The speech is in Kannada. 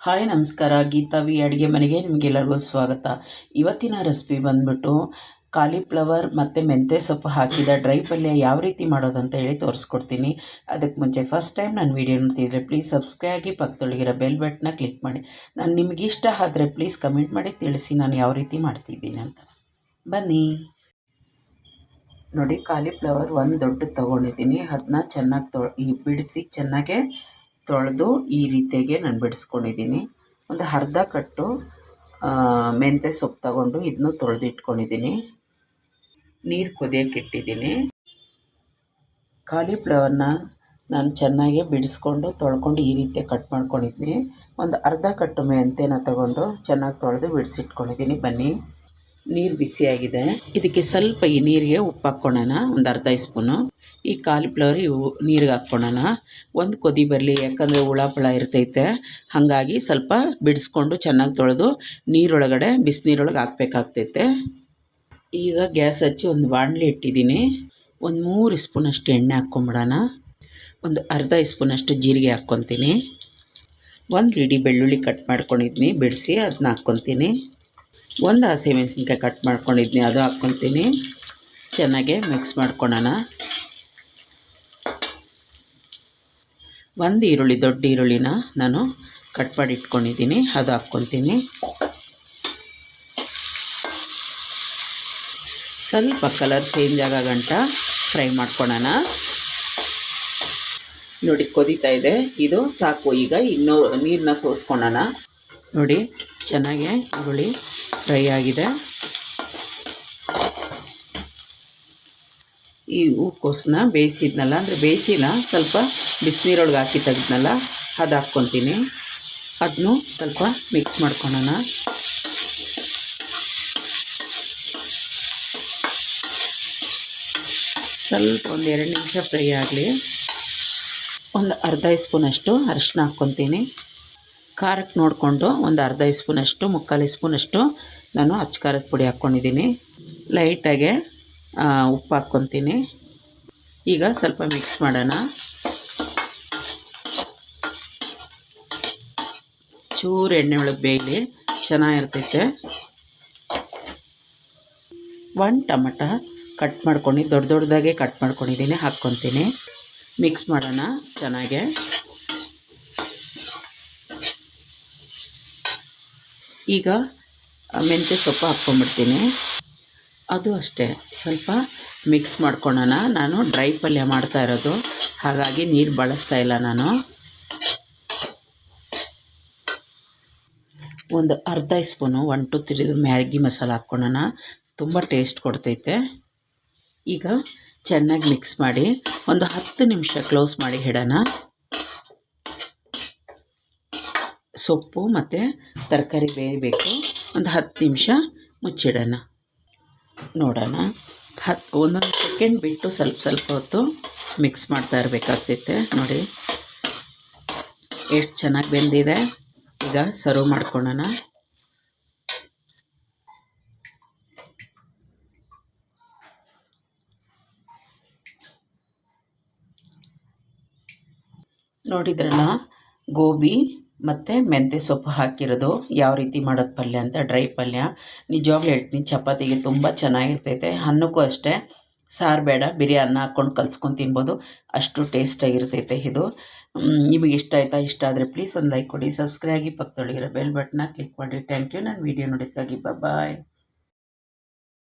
ಹಾಯ್, ನಮಸ್ಕಾರ. ಗೀತಾ ವಿ ಅಡುಗೆ ಮನೆಗೆ ನಿಮಗೆಲ್ಲರಿಗೂ ಸ್ವಾಗತ. ಇವತ್ತಿನ ರೆಸಿಪಿ ಬಂದ್ಬಿಟ್ಟು ಕಾಲಿಫ್ಲವರ್ ಮತ್ತು ಮೆಂತ್ಯ ಸೊಪ್ಪು ಹಾಕಿದ ಡ್ರೈ ಪಲ್ಯ ಯಾವ ರೀತಿ ಮಾಡೋದಂತ ಹೇಳಿ ತೋರಿಸ್ಕೊಡ್ತೀನಿ. ಅದಕ್ಕೆ ಮುಂಚೆ ಫಸ್ಟ್ ಟೈಮ್ ನಾನು ವೀಡಿಯೋ ನೋಡ್ತಿದ್ರೆ ಪ್ಲೀಸ್ ಸಬ್ಸ್ಕ್ರೈಬ್ ಆಗಿ ಪಕ್ಕದೊಳಗಿರೋ ಬೆಲ್ ಬಟನ್ನ ಕ್ಲಿಕ್ ಮಾಡಿ. ನಾನು ನಿಮಗೆ ಇಷ್ಟ ಆದರೆ ಪ್ಲೀಸ್ ಕಮೆಂಟ್ ಮಾಡಿ ತಿಳಿಸಿ ನಾನು ಯಾವ ರೀತಿ ಮಾಡ್ತಿದ್ದೀನಿ ಅಂತ. ಬನ್ನಿ. ನೋಡಿ ಕಾಲಿಫ್ಲವರ್ ಒಂದು ದೊಡ್ಡ ತೊಗೊಂಡಿದ್ದೀನಿ. ಅದನ್ನ ಚೆನ್ನಾಗಿ ತೊ ಬಿಡಿಸಿ ಚೆನ್ನಾಗೆ ತೊಳೆದು ಈ ರೀತಿಯಾಗಿ ನಾನು ಬಿಡಿಸ್ಕೊಂಡಿದ್ದೀನಿ. ಒಂದು ಅರ್ಧ ಕಟ್ಟು ಮೆಂತ್ಯ ಸೊಪ್ಪು ತಗೊಂಡು ಇದನ್ನು ತೊಳೆದು ಇಟ್ಕೊಂಡಿದ್ದೀನಿ ನೀರು ಕುದಿಯೋಕೆ ಇಟ್ಟಿದ್ದೀನಿ. ಕಾಲಿಫ್ಲವರ್ನ ನಾನು ಚೆನ್ನಾಗಿ ಬಿಡಿಸ್ಕೊಂಡು ತೊಳ್ಕೊಂಡು ಈ ರೀತಿ ಕಟ್ ಮಾಡ್ಕೊಂಡಿದ್ದೀನಿ. ಒಂದು ಅರ್ಧ ಕಟ್ಟು ಮೆಂತ್ಯನ ತಗೊಂಡು ಚೆನ್ನಾಗಿ ತೊಳೆದು ಬಿಡಿಸಿಟ್ಕೊಂಡಿದ್ದೀನಿ. ಬನ್ನಿ. ನೀರು ಬಿಸಿಯಾಗಿದೆ. ಇದಕ್ಕೆ ಸ್ವಲ್ಪ ಈ ನೀರಿಗೆ ಉಪ್ಪು ಹಾಕ್ಕೊಳ್ಳೋಣ ಒಂದು ಅರ್ಧ ಸ್ಪೂನು. ಈ ಕಾಲಿಫ್ಲವರ್ ಇವು ನೀರಿಗೆ ಹಾಕ್ಕೊಳ್ಳೋಣ ಒಂದು ಕೊದಿ ಬರಲಿ, ಯಾಕಂದರೆ ಹುಳ ಪಳ ಇರ್ತೈತೆ. ಹಾಗಾಗಿ ಸ್ವಲ್ಪ ಬಿಡಿಸ್ಕೊಂಡು ಚೆನ್ನಾಗಿ ತೊಳೆದು ನೀರೊಳಗಡೆ, ಬಿಸಿನೀರೊಳಗೆ ಹಾಕ್ಬೇಕಾಗ್ತೈತೆ. ಈಗ ಗ್ಯಾಸ್ ಹಚ್ಚಿ ಒಂದು ಬಾಣಲಿ ಇಟ್ಟಿದ್ದೀನಿ. ಒಂದು ಮೂರು ಸ್ಪೂನಷ್ಟು ಎಣ್ಣೆ ಹಾಕ್ಕೊಂಬಿಡೋಣ. ಒಂದು ಅರ್ಧ ಸ್ಪೂನಷ್ಟು ಜೀರಿಗೆ ಹಾಕ್ಕೊತೀನಿ. ಒಂದು ಇಡೀ ಬೆಳ್ಳುಳ್ಳಿ ಕಟ್ ಮಾಡ್ಕೊಂಡಿದ್ದೀನಿ ಬಿಡಿಸಿ ಅದನ್ನ ಹಾಕ್ಕೊತೀನಿ. ಒಂದು ಹಸಿಮೆಣಸಿನ್ಕಾಯಿ ಕಟ್ ಮಾಡ್ಕೊಂಡಿದ್ನಿ, ಅದು ಹಾಕ್ಕೊತೀನಿ ಚೆನ್ನಾಗೆ ಮಿಕ್ಸ್ ಮಾಡ್ಕೊಳ್ಳೋಣ ಒಂದು ಈರುಳ್ಳಿ, ದೊಡ್ಡ ಈರುಳ್ಳಿನ ನಾನು ಕಟ್ ಮಾಡಿ ಇಟ್ಕೊಂಡಿದ್ದೀನಿ, ಅದು ಹಾಕ್ಕೊತೀನಿ ಸ್ವಲ್ಪ ಕಲರ್ ಚೇಂಜ್ ಆಗೋ ಗಂಟ ಫ್ರೈ ಮಾಡ್ಕೊಳ್ಳೋಣ ನೋಡಿ, ಕೊದಿತಾ ಇದೆ. ಇದು ಸಾಕು. ಈಗ ಇನ್ನೂ ನೀರನ್ನ ಸೋಸ್ಕೊಳ್ಳೋಣ ನೋಡಿ, ಚೆನ್ನಾಗೆ ಈರುಳ್ಳಿ ಫ್ರೈ ಆಗಿದೆ. ಈ ಹೂಕೋಸನ್ನ ಬೇಯಿಸಿದ್ನಲ್ಲ, ಅಂದರೆ ಬೇಯಿಸಿಲ್ಲ, ಸ್ವಲ್ಪ ಬಿಸಿನೀರೊಳಗೆ ಹಾಕಿ ತೆಗೆದ್ನಲ್ಲ, ಅದು ಹಾಕ್ಕೊತೀನಿ. ಅದನ್ನು ಸ್ವಲ್ಪ ಮಿಕ್ಸ್ ಮಾಡ್ಕೊಳ್ಳೋಣ ಸ್ವಲ್ಪ ಒಂದು ಎರಡು ನಿಮಿಷ ಫ್ರೈ ಆಗಲಿ. ಒಂದು ಅರ್ಧ ಸ್ಪೂನಷ್ಟು ಅರಿಶಿನ ಹಾಕ್ಕೊತೀನಿ. ಖಾರಕ್ಕೆ ನೋಡಿಕೊಂಡು ಒಂದು ಅರ್ಧ ಸ್ಪೂನಷ್ಟು, ಮುಕ್ಕಾಲು ಸ್ಪೂನಷ್ಟು ನಾನು ಅಚ್ಚ ಖಾರದ ಪುಡಿ ಹಾಕ್ಕೊಂಡಿದ್ದೀನಿ. ಲೈಟಾಗೆ ಉಪ್ಪು ಹಾಕ್ಕೊತೀನಿ. ಈಗ ಸ್ವಲ್ಪ ಮಿಕ್ಸ್ ಮಾಡೋಣ. ಚೂರು ಎಣ್ಣೆ ಒಳಗೆ ಬೇಯಲಿ, ಚೆನ್ನಾಗಿರ್ತೈತೆ. ಒಂದು ಟಮಟ ಕಟ್ ಮಾಡ್ಕೊಂಡು, ದೊಡ್ಡ ದೊಡ್ಡದಾಗೆ ಕಟ್ ಮಾಡ್ಕೊಂಡಿದ್ದೀನಿ, ಹಾಕ್ಕೊತೀನಿ. ಮಿಕ್ಸ್ ಮಾಡೋಣ ಚೆನ್ನಾಗೆ. ಈಗ ಮೆಂತ್ಯ ಸೊಪ್ಪು ಹಾಕ್ಕೊಂಬಿಡ್ತೀನಿ. ಅದು ಅಷ್ಟೇ. ಸ್ವಲ್ಪ ಮಿಕ್ಸ್ ಮಾಡ್ಕೊಳ್ಳೋಣ ನಾನು ಡ್ರೈ ಪಲ್ಯ ಮಾಡ್ತಾ ಇರೋದು. ಹಾಗಾಗಿ ನೀರು ಬಳಸ್ತಾ ಇಲ್ಲ ನಾನು. ಒಂದು ಅರ್ಧ ಸ್ಪೂನು ಒನ್ ಟು ತ್ರೀದು ಮ್ಯಾಗಿ ಮಸಾಲ ಹಾಕ್ಕೊಳ್ಳೋಣ ತುಂಬ ಟೇಸ್ಟ್ ಕೊಡ್ತೈತೆ. ಈಗ ಚೆನ್ನಾಗಿ ಮಿಕ್ಸ್ ಮಾಡಿ ಒಂದು ಹತ್ತು ನಿಮಿಷ ಕ್ಲೋಸ್ ಮಾಡಿ ಇಡೋಣ. ಸೊಪ್ಪು ಮತ್ತು ತರಕಾರಿ ಬೇಯಬೇಕು. ಒಂದು ಹತ್ತು ನಿಮಿಷ ಮುಚ್ಚಿಡೋಣ. ನೋಡೋಣ. ಹತ್ತು ಒಂದೊಂದು ಸೆಕೆಂಡ್ ಬಿಟ್ಟು ಸ್ವಲ್ಪ ಸ್ವಲ್ಪ ಹೊತ್ತು ಮಿಕ್ಸ್ ಮಾಡ್ತಾ ಇರಬೇಕಾಗ್ತೈತೆ. ನೋಡಿ. ಎಷ್ಟು ಚೆನ್ನಾಗಿ ಬೆಂದಿದೆ. ಈಗ ಸರ್ವ್ ಮಾಡ್ಕೊಳ್ಳೋಣ. ನೋಡಿದ್ರಲ್ಲ, ಗೋಬಿ ಮತ್ತು ಮೆಂತ್ಯ ಸೊಪ್ಪು ಹಾಕಿರೋದು. ಯಾವ ರೀತಿ ಮಾಡೋದು ಪಲ್ಯ ಅಂತ? ಡ್ರೈ ಪಲ್ಯ. ನಿಜವಾಗ್ಲೂ ಹೇಳ್ತೀನಿ, ಚಪಾತಿಗೆ ತುಂಬ ಚೆನ್ನಾಗಿರ್ತೈತೆ. ಅನ್ನಕ್ಕೂ ಅಷ್ಟೇ. ಸಾರು ಬೇಡ ಬಿರಿ ಅನ್ನ ಹಾಕ್ಕೊಂಡು ಕಲ್ಸ್ಕೊಂಡು ತಿನ್ಬೋದು. ಅಷ್ಟು ಟೇಸ್ಟಾಗಿರ್ತೈತೆ ಇದು. ನಿಮಗೆ ಇಷ್ಟ ಆಯಿತಾ? ಇಷ್ಟ ಆದರೆ ಪ್ಲೀಸ್ ಒಂದು ಲೈಕ್ ಕೊಡಿ. ಸಬ್ಸ್ಕ್ರೈಬ್ ಆಗಿ ಪಕ್ಕದೊಳಗಿರೋ ಬೆಲ್ ಬಟನ್ನ ಕ್ಲಿಕ್ ಮಾಡಿ. ಥ್ಯಾಂಕ್ ಯು ನಾನು ವೀಡಿಯೋ ನೋಡೋದಕ್ಕಾಗಿ ಬಾಯ್